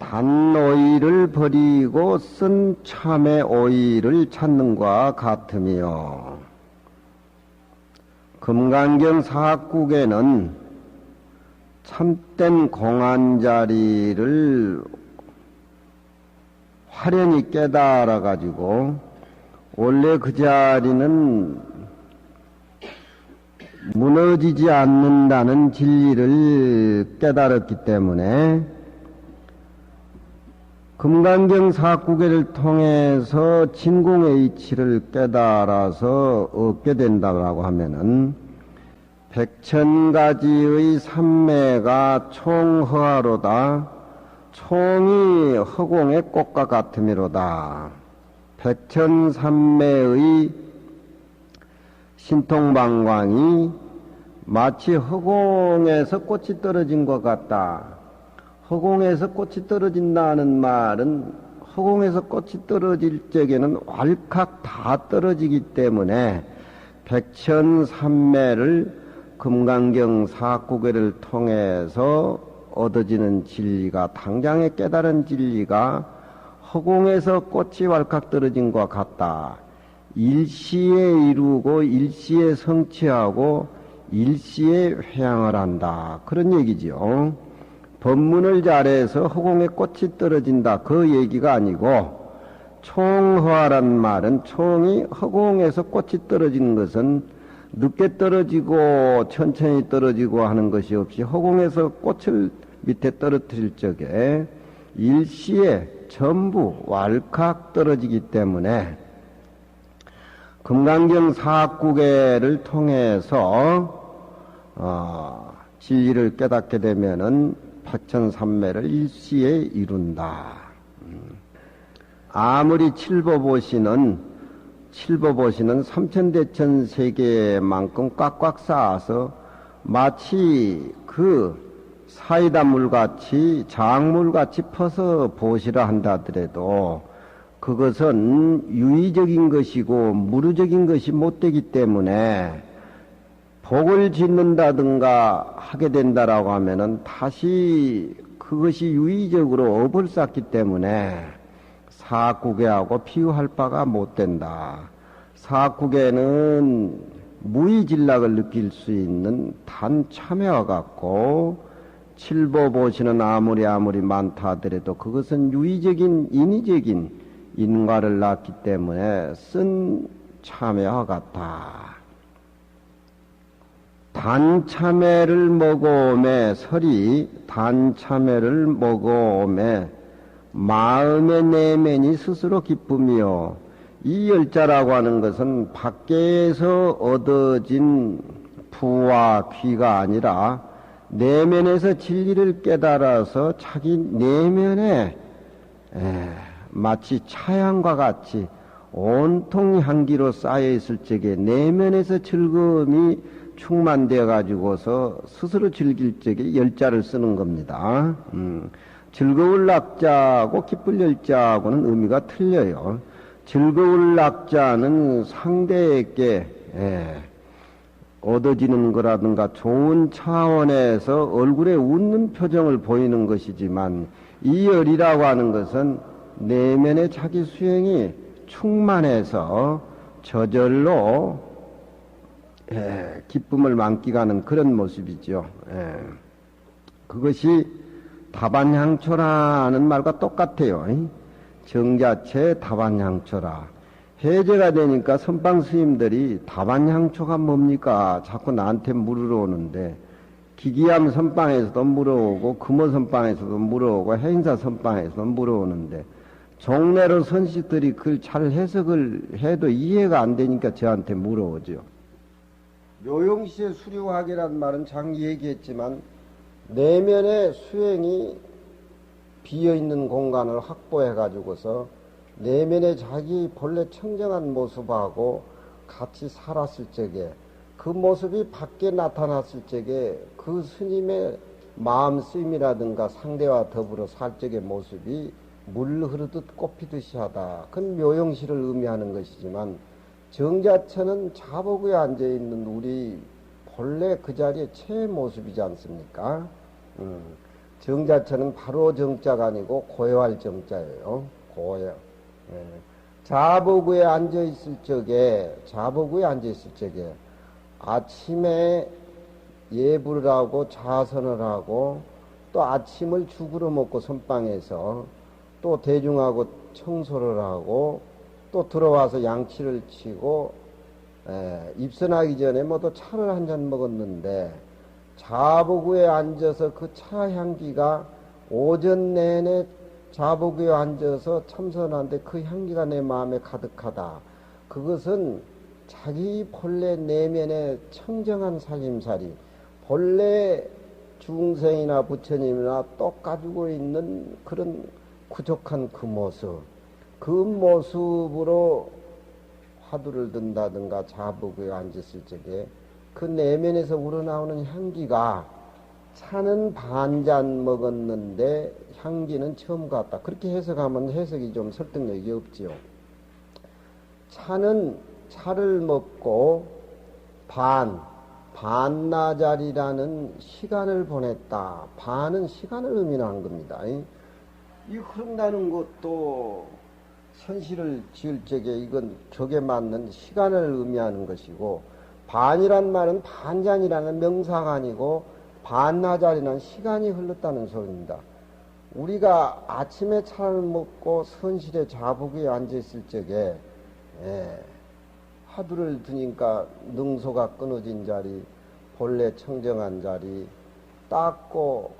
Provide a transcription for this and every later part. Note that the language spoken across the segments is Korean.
단 오이를 버리고 쓴 참의 오이를 찾는 것과 같으며 금강경 사학국에는 참된 공안 자리를 화련히 깨달아 가지고 원래 그 자리는 무너지지 않는다는 진리를 깨달았기 때문에 금강경 사구계를 통해서 진공의 이치를 깨달아서 얻게 된다고 하면은 백천 가지의 삼매가 총허하로다 총이 허공의 꽃과 같으미로다 백천 삼매의 신통방광이 마치 허공에서 꽃이 떨어진 것 같다. 허공에서 꽃이 떨어진다는 말은 허공에서 꽃이 떨어질 적에는 왈칵 다 떨어지기 때문에 백천삼매를 금강경 사구계를 통해서 얻어지는 진리가 당장에 깨달은 진리가 허공에서 꽃이 왈칵 떨어진 것 같다. 일시에 이루고 일시에 성취하고 일시에 회양을 한다. 그런 얘기지요. 법문을 잘해서 허공에 꽃이 떨어진다. 그 얘기가 아니고 총허하란 말은 총이 허공에서 꽃이 떨어지는 것은 늦게 떨어지고 천천히 떨어지고 하는 것이 없이 허공에서 꽃을 밑에 떨어뜨릴 적에 일시에 전부 왈칵 떨어지기 때문에 금강경 사학국계를 통해서 어, 진리를 깨닫게 되면은 파천삼매를 일시에 이룬다. 음. 아무리 칠보보시는 칠보보시는 삼천대천 세계만큼 꽉꽉 쌓아서 마치 그 사이다 물같이 작물같이 퍼서 보시라 한다더라도 그것은 유의적인 것이고 무르적인 것이 못 되기 때문에 복을 짓는다든가 하게 된다라고 하면은 다시 그것이 유의적으로 업을 쌓기 때문에 사국에하고 비유할 바가 못 된다. 사국에는 무의진락을 느낄 수 있는 단 참여와 같고 칠보 보시는 아무리 아무리 많다 하더라도 그것은 유의적인 인위적인 인과를 낳기 때문에 쓴 참외와 같다. 단참외를 먹어오매 설이 단참외를 먹어오매 마음의 내면이 스스로 기쁨이요. 이 열자라고 하는 것은 밖에서 얻어진 부와 귀가 아니라 내면에서 진리를 깨달아서 자기 내면에 에, 마치 차양과 같이 온통 향기로 쌓여 있을 적에 내면에서 즐거움이 충만되어 가지고서 스스로 즐길 적에 열자를 쓰는 겁니다. 음, 즐거울 낙자하고 기쁠 열자하고는 의미가 틀려요. 즐거울 낙자는 상대에게 예, 얻어지는 거라든가 좋은 차원에서 얼굴에 웃는 표정을 보이는 것이지만 이 열이라고 하는 것은 내면의 자기 수행이 충만해서 저절로 예, 기쁨을 만끽하는 그런 모습이죠. 예. 그것이 다반향초라는 말과 똑같아요. 정자체 다반향초라. 해제가 되니까 선방 스님들이 다반향초가 뭡니까? 자꾸 나한테 물으러 오는데 기기암 선방에서도 물어오고 금호 선방에서도 물어오고 행사 선방에서도 물어오는데 종래로 선식들이 그걸 잘 해석을 해도 이해가 안 되니까 저한테 물어오죠. 묘용시의 수료학이란 말은 장 얘기했지만 내면의 수행이 비어있는 공간을 확보해 가지고서 내면의 자기 본래 청정한 모습하고 같이 살았을 적에 그 모습이 밖에 나타났을 적에 그 스님의 마음 쓰임이라든가 상대와 더불어 살 적의 모습이 물 흐르듯 꽃피듯이 하다. 그건 묘용시를 의미하는 것이지만 정자체는 자복에 앉아 있는 우리 본래 그 자리의 최 모습이지 않습니까? 음, 정자처는 바로 정자가 아니고 고요할 정자예요. 고요. 예. 자복에 앉아 있을 적에, 자복에 앉아 있을 적에, 아침에 예불을 하고 자선을 하고, 또 아침을 죽으러 먹고 선방에서, 또 대중하고 청소를 하고, 또 들어와서 양치를 치고, 에, 입선하기 전에 모두 차를 한 잔 먹었는데, 자복에 앉아서 그 차 향기가 오전 내내 자복에 앉아서 참선하는데 그 향기가 내 마음에 가득하다. 그것은 자기 본래 내면의 청정한 살림살이, 본래 중생이나 부처님이나 똑 가지고 있는 그런 부족한 그 모습, 그 모습으로 화두를 든다든가 자복에 앉았을 적에 그 내면에서 우러나오는 향기가 차는 반 잔 먹었는데 향기는 처음 같다. 그렇게 해석하면 해석이 좀 설득력이 없지요. 차는 차를 먹고 반, 반나절이라는 시간을 보냈다. 반은 시간을 의미하는 겁니다. 이 흐른다는 것도 선시를 지을 적에 이건 적에 맞는 시간을 의미하는 것이고 반이란 말은 반잔이라는 명사가 아니고 반나절이라는 시간이 흘렀다는 소리입니다. 우리가 아침에 차를 먹고 선실에 자복에 앉아있을 적에 예, 화두를 드니까 능소가 끊어진 자리 본래 청정한 자리 닦고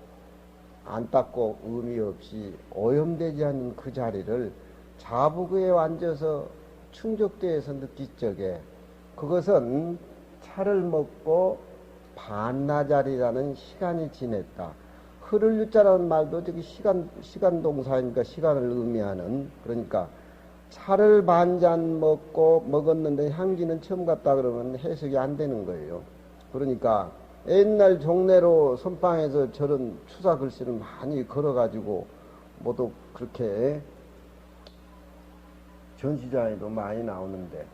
안 닦고 의미 없이 오염되지 않은 그 자리를 자복에 앉아서 충족대에서 느낄 적에 그것은 차를 먹고 반나절이라는 시간이 지냈다. 흐를 유자라는 말도 저기 시간, 시간 동사니까 시간을 의미하는, 그러니까 차를 반 잔 먹고 먹었는데 향기는 처음 갔다 그러면 해석이 안 되는 거예요. 그러니까 옛날 종래로 선방에서 저런 추사 글씨를 많이 걸어가지고 모두 그렇게 전시장에도 많이 나오는데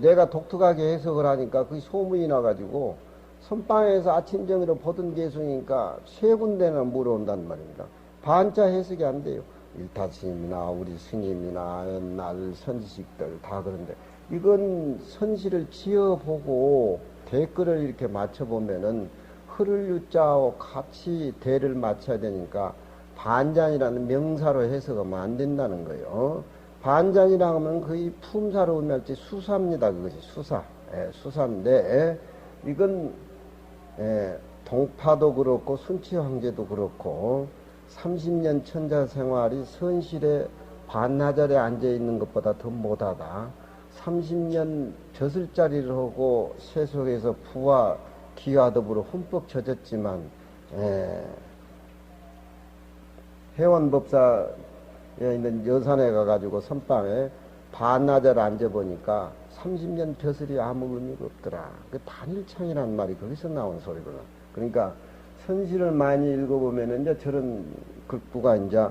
내가 독특하게 해석을 하니까 그 소문이 나가지고 선방에서 아침 정으로 보던 개성이니까 세 군데나 물어온단 말입니다. 반자 해석이 안 돼요. 일타 스님이나 우리 스님이나 옛날 선지식들 다 그런데 이건 선시를 지어보고 댓글을 이렇게 맞춰보면은 흐를 유자하고 같이 대를 맞춰야 되니까 반잔이라는 명사로 해석하면 안 된다는 거예요. 반잔이라 하면 거의 품사로 의미할지 수사입니다. 그것이 수사. 예, 수사인데 이건 예, 동파도 그렇고 순치 황제도 그렇고 30년 천자 생활이 선실에 반나절에 앉아 있는 것보다 더 못하다. 30년 벼슬자리를 하고 세속에서 부와 기와 더불어 흠뻑 젖었지만 예, 회원법사에 있는 여산에 가가지고 선방에 반나절 앉아보니까 30년 벼슬이 아무 의미가 없더라. 그 단일창이란 말이 거기서 나온 소리구나. 그러니까 선시를 많이 읽어보면 이제 저런 극부가 이제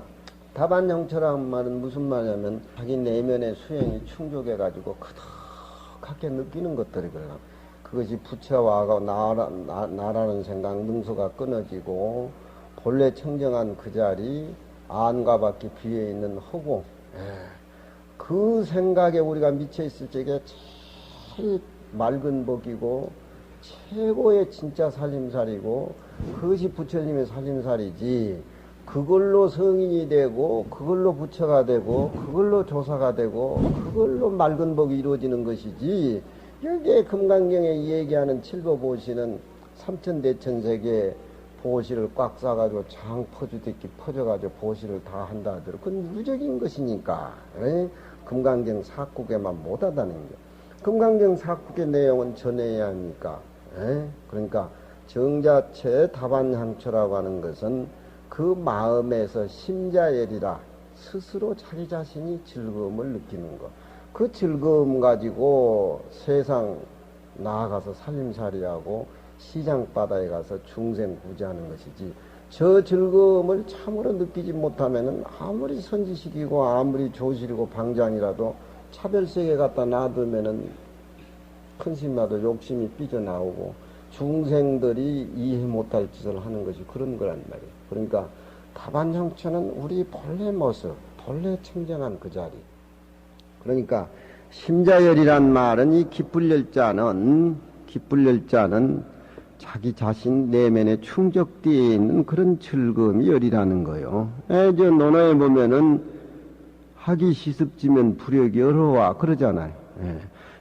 다반형처라는 말은 무슨 말이냐면 자기 내면의 수행이 충족해가지고 크덕하게 느끼는 것들이거든요. 그것이 부처와가 나라, 나, 나라는 생각, 능소가 끊어지고 본래 청정한 그 자리 안과 밖에 비어 있는 허공. 예. 그 생각에 우리가 미쳐 있을 적에 제일 맑은 복이고 최고의 진짜 살림살이고 그것이 부처님의 살림살이지. 그걸로 성인이 되고 그걸로 부처가 되고 그걸로 조사가 되고 그걸로 맑은 복이 이루어지는 것이지. 여기에 금강경에 얘기하는 칠보 보시는 삼천대천세계 보시를 꽉 싸가지고 장 퍼주듯이 퍼져가지고 보시를 다 한다 하더라도 그건 무적인 것이니까 에? 금강경 사국에만 못하다는 게 금강경 사국의 내용은 전해야 하니까 에? 그러니까 정자체 다반향초라고 하는 것은 그 마음에서 심자열이라 스스로 자기 자신이 즐거움을 느끼는 것. 그 즐거움 가지고 세상 나아가서 살림살이하고 시장 바다에 가서 중생 구제하는 것이지 저 즐거움을 참으로 느끼지 못하면은 아무리 선지식이고 아무리 조실이고 방장이라도 차별세계 갖다 놔두면은 큰심나도 욕심이 삐져나오고 중생들이 이해 못할 짓을 하는 것이 그런 거란 말이에요. 그러니까 다반형처는 우리 본래 모습, 본래 청정한 그 자리. 그러니까 심자열이란 말은 이 기쁠 열자는 기쁠 열자는 자기 자신 내면에 충족되어 있는 그런 즐거움이 열이라는 거요. 에, 저 논어에 보면은 하기 시습지면 부력이 어려워 그러잖아요. 예.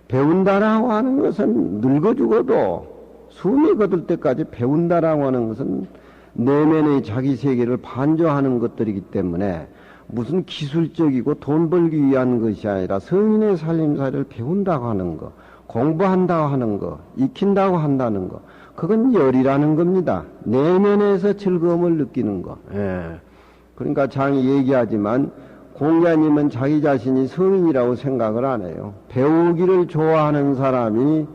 배운다라고 하는 것은 늙어 죽어도 숨이 거둘 때까지 배운다라고 하는 것은 내면의 자기 세계를 반조하는 것들이기 때문에 무슨 기술적이고 돈 벌기 위한 것이 아니라 성인의 살림살이를 배운다고 하는 거, 공부한다고 하는 거, 익힌다고 한다는 거, 그건 열이라는 겁니다. 내면에서 즐거움을 느끼는 거. 예. 그러니까 장이 얘기하지만 공자님은 자기 자신이 성인이라고 생각을 안 해요. 배우기를 좋아하는 사람이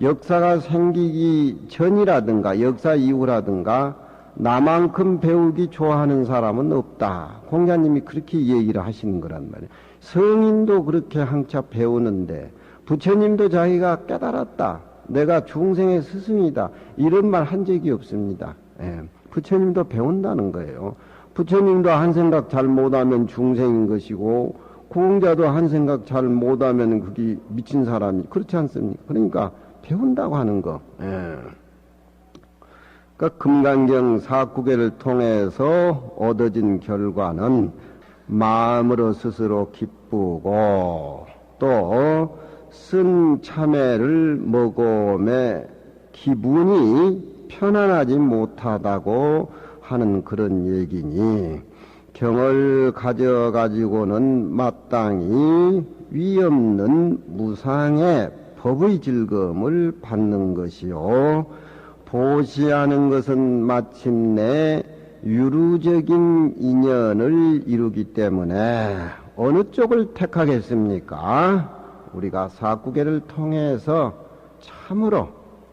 역사가 생기기 전이라든가 역사 이후라든가 나만큼 배우기 좋아하는 사람은 없다. 공자님이 그렇게 얘기를 하시는 거란 말이에요. 성인도 그렇게 한차 배우는데 부처님도 자기가 깨달았다. 내가 중생의 스승이다. 이런 말 한 적이 없습니다. 예. 부처님도 배운다는 거예요. 부처님도 한 생각 잘 못하면 중생인 것이고 공자도 한 생각 잘 못하면 그게 미친 사람이 그렇지 않습니까? 그러니까 배운다고 하는 거. 예. 그러니까 금강경 사구계를 통해서 얻어진 결과는 마음으로 스스로 기쁘고 또 쓴 참외를 먹음에 기분이 편안하지 못하다고 하는 그런 얘기니 경을 가져가지고는 마땅히 위없는 무상의 법의 즐거움을 받는 것이요. 보시하는 것은 마침내 유루적인 인연을 이루기 때문에 어느 쪽을 택하겠습니까? 우리가 사구계를 통해서 참으로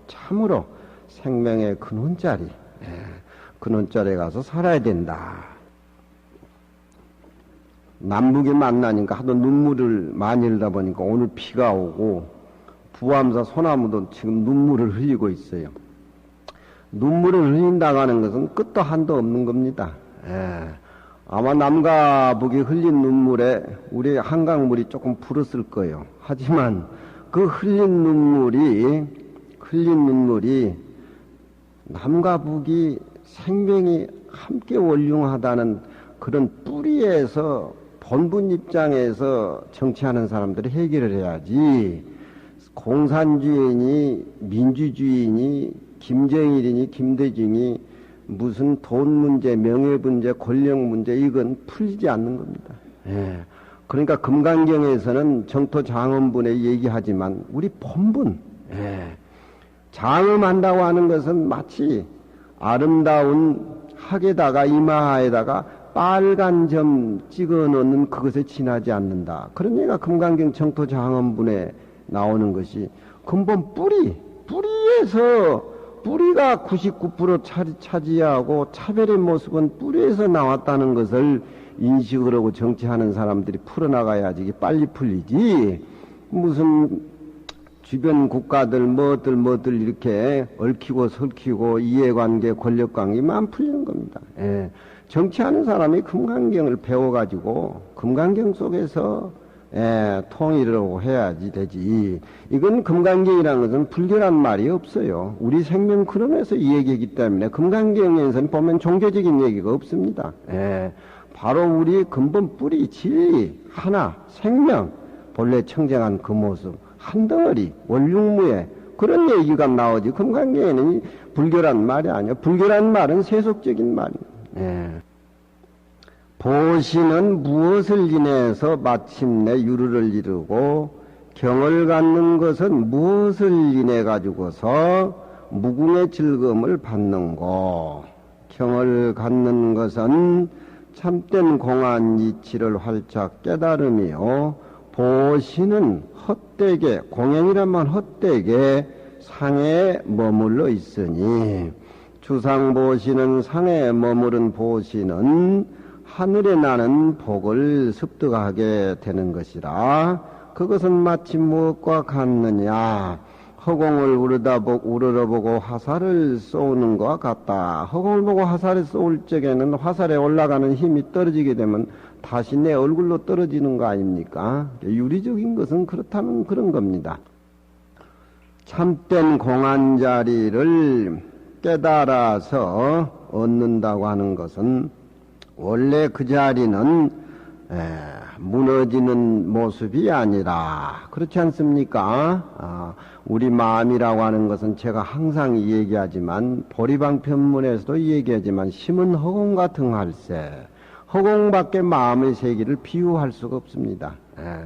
참으로 생명의 근원자리 예, 근원자리에 가서 살아야 된다. 남북이 만나니까 하도 눈물을 많이 흘다 보니까 오늘 비가 오고 부암사 소나무도 지금 눈물을 흘리고 있어요. 눈물을 흘린다고 하는 것은 끝도 한도 없는 겁니다. 예. 아마 남과 북이 흘린 눈물에 우리 한강물이 조금 불었을 거예요. 하지만 그 흘린 눈물이 흘린 눈물이 남과 북이 생명이 함께 원융하다는 그런 뿌리에서 본분 입장에서 정치하는 사람들이 해결을 해야지 공산주의니 민주주의니 김정일이니 김대중이 무슨 돈 문제, 명예 문제, 권력 문제 이건 풀리지 않는 겁니다. 예. 그러니까 금강경에서는 정토 장엄분에 얘기하지만 우리 본분 예. 장엄한다고 하는 것은 마치 아름다운 학에다가 이마에다가 빨간 점 찍어 놓는 그것에 지나지 않는다. 그런 얘기가 금강경 정토 장엄분에 나오는 것이 근본 뿌리, 뿌리에서 뿌리가 99% 차지하고 차별의 모습은 뿌리에서 나왔다는 것을 인식을 하고 정치하는 사람들이 풀어나가야지 빨리 풀리지. 무슨 주변 국가들 뭐들 뭐들 이렇게 얽히고 설키고 이해관계 권력관계만 안 풀리는 겁니다. 예. 정치하는 사람이 금강경을 배워가지고 금강경 속에서 예, 통일을 해야지 되지. 이건 금강경이라는 것은 불교란 말이 없어요. 우리 생명 그런에서 이 얘기이기 때문에 금강경에서는 보면 종교적인 얘기가 없습니다. 예, 바로 우리 근본 뿌리, 진리, 하나, 생명, 본래 청정한 그 모습, 한 덩어리, 원육무에 그런 얘기가 나오지. 금강경에는 불교란 말이 아니야. 불교란 말은 세속적인 말이에요. 예. 보시는 무엇을 인해서 마침내 유르를 이루고 경을 갖는 것은 무엇을 인해 가지고서 무궁의 즐거움을 받는고? 경을 갖는 것은 참된 공안 이치를 활짝 깨달음이요 보시는 헛되게 공연이란말 헛되게 상에 머물러 있으니 주상 보시는 상에 머무른 보시는 하늘에 나는 복을 습득하게 되는 것이라 그것은 마치 무엇과 같느냐 허공을 우러다보, 우러러보고 화살을 쏘는 것과 같다. 허공을 보고 화살을 쏠 적에는 화살에 올라가는 힘이 떨어지게 되면 다시 내 얼굴로 떨어지는 거 아닙니까? 유리적인 것은 그렇다는 그런 겁니다. 참된 공안 자리를 깨달아서 얻는다고 하는 것은 원래 그 자리는 에, 무너지는 모습이 아니라 그렇지 않습니까? 아, 우리 마음이라고 하는 것은 제가 항상 얘기하지만 보리방편문에서도 얘기하지만 심은 허공 같은 할세 허공 밖에 마음의 세계를 비유할 수가 없습니다. 에,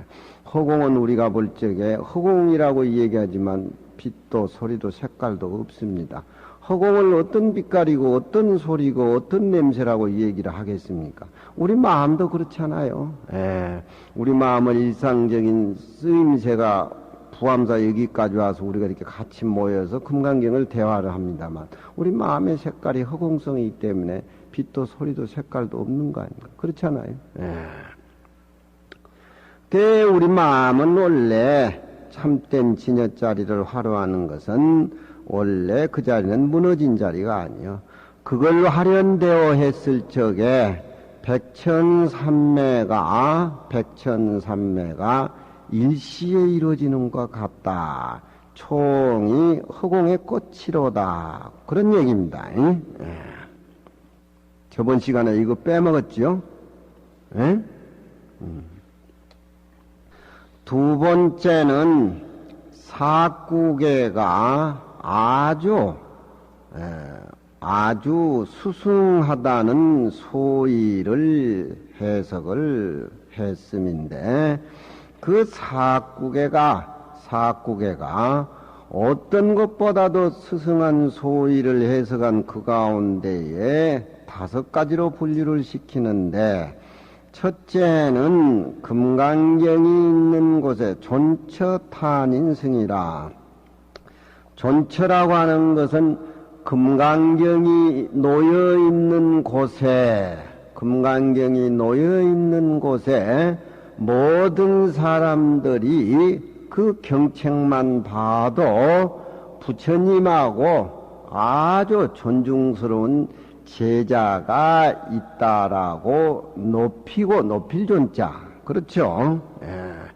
허공은 우리가 볼 적에 허공이라고 얘기하지만 빛도 소리도 색깔도 없습니다. 허공을 어떤 빛깔이고 어떤 소리고 어떤 냄새라고 얘기를 하겠습니까? 우리 마음도 그렇잖아요. 예, 우리 마음은 일상적인 쓰임새가 부암사 여기까지 와서 우리가 이렇게 같이 모여서 금강경을 대화를 합니다만 우리 마음의 색깔이 허공성이기 때문에 빛도 소리도 색깔도 없는 거 아닙니까? 그렇잖아요. 예. 그 우리 마음은 원래 참된 진여자리를 화로하는 것은 원래 그 자리는 무너진 자리가 아니요. 그걸 활연되어 했을 적에 백천삼매가 백천삼매가 일시에 이루어지는 것 같다. 총이 허공의 꽃이로다. 그런 얘기입니다. 예. 저번 시간에 이거 빼먹었지요? 예? 음. 두 번째는 사구계가 아주 에, 아주 수승하다는 소위를 해석을 했음인데 그 사구계가 사구계가 어떤 것보다도 스승한 소위를 해석한 그 가운데에 다섯 가지로 분류를 시키는데 첫째는 금강경이 있는 곳에 존처탄인승이라 존처라고 하는 것은 금강경이 놓여 있는 곳에 금강경이 놓여 있는 곳에 모든 사람들이 그 경책만 봐도 부처님하고 아주 존중스러운 제자가 있다라고 높이고 높일 존자 그렇죠. 예.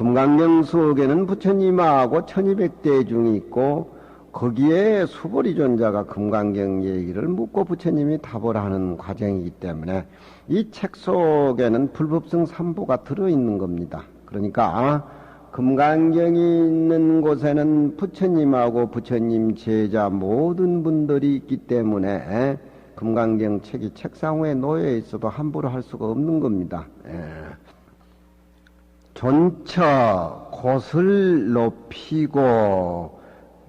금강경 속에는 부처님하고 1200대 중이 있고 거기에 수보리 존자가 금강경 얘기를 묻고 부처님이 답을 하는 과정이기 때문에 이 책 속에는 불법성 삼보가 들어있는 겁니다. 그러니까 금강경이 있는 곳에는 부처님하고 부처님 제자 모든 분들이 있기 때문에 금강경 책이 책상 위에 놓여 있어도 함부로 할 수가 없는 겁니다. 예. 존처 곳을 높이고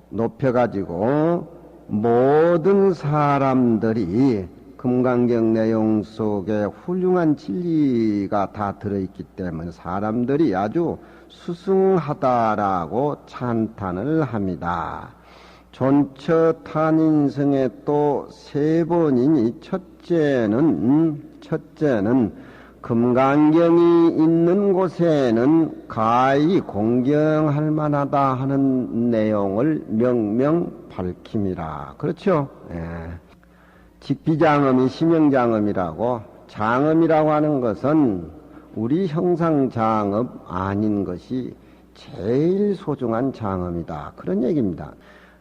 높여가지고 모든 사람들이 금강경 내용 속에 훌륭한 진리가 다 들어있기 때문에 사람들이 아주 수승하다라고 찬탄을 합니다. 존처 탄인성에 또세 번이니 첫째는 첫째는 금강경이 있는 곳에는 가히 공경할 만하다 하는 내용을 명명 밝힘이라. 그렇죠? 예. 직비장엄이 심형장엄이라고 장엄이라고 하는 것은 우리 형상장엄 아닌 것이 제일 소중한 장엄이다. 그런 얘기입니다.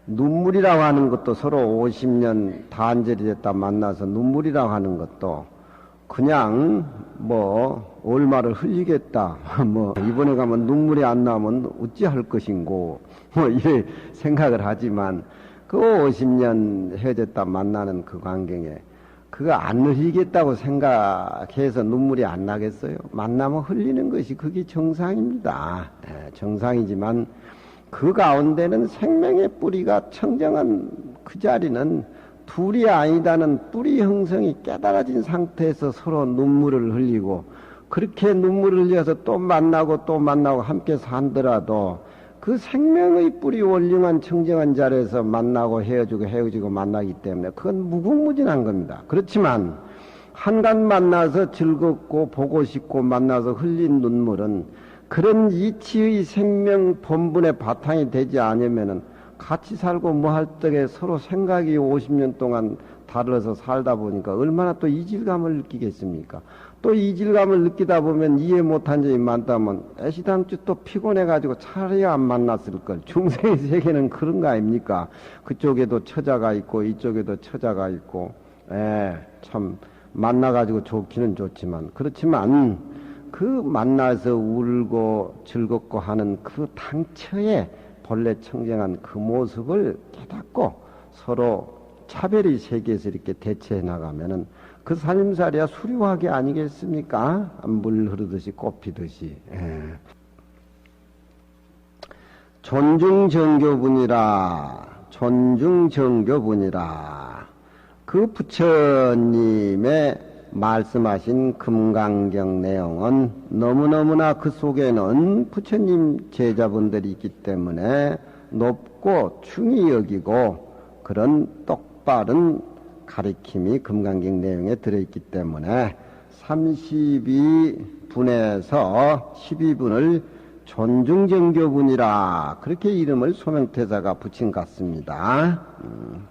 눈물이라고 하는 것도 서로 50년 단절이 됐다 만나서 눈물이라고 하는 것도 그냥 뭐 얼마를 흘리겠다. 뭐 이번에 가면 눈물이 안 나면 어찌할 것인고 뭐 이래 생각을 하지만 그 50년 헤어졌다 만나는 그 광경에 그거 안 흘리겠다고 생각해서 눈물이 안 나겠어요? 만나면 흘리는 것이 그게 정상입니다. 네, 정상이지만 그 가운데는 생명의 뿌리가 청정한 그 자리는 둘이 아니다는 뿌리 형성이 깨달아진 상태에서 서로 눈물을 흘리고 그렇게 눈물을 흘려서 또 만나고 또 만나고 함께 산더라도 그 생명의 뿌리 원령한 청정한 자리에서 만나고 헤어지고 헤어지고 만나기 때문에 그건 무궁무진한 겁니다. 그렇지만 한간 만나서 즐겁고 보고 싶고 만나서 흘린 눈물은 그런 이치의 생명 본분의 바탕이 되지 않으면은 같이 살고 뭐할 때에 서로 생각이 50년 동안 다르서 살다 보니까 얼마나 또 이질감을 느끼겠습니까? 또 이질감을 느끼다 보면 이해 못한 점이 많다면 애시당초 또 피곤해가지고 차라리 안 만났을 걸. 중생의 세계는 그런 거 아닙니까? 그쪽에도 처자가 있고 이쪽에도 처자가 있고, 에, 참, 만나가지고 좋기는 좋지만, 그렇지만 그 만나서 울고 즐겁고 하는 그 당처에 본래 청정한 그 모습을 깨닫고 서로 차별이 세계에서 이렇게 대체해 나가면은 그 살림살이야 수려하게 아니겠습니까? 물 흐르듯이 꽃 피듯이. 예. 존중 정교분이라, 존중 정교분이라. 그 부처님의 말씀하신 금강경 내용은 너무너무나 그 속에는 부처님 제자분들이 있기 때문에 높고 충이 여기고 그런 똑바른 가리킴이 금강경 내용에 들어있기 때문에 32분에서 12분을 존중정교분이라 그렇게 이름을 소명태자가 붙인 것 같습니다. 음.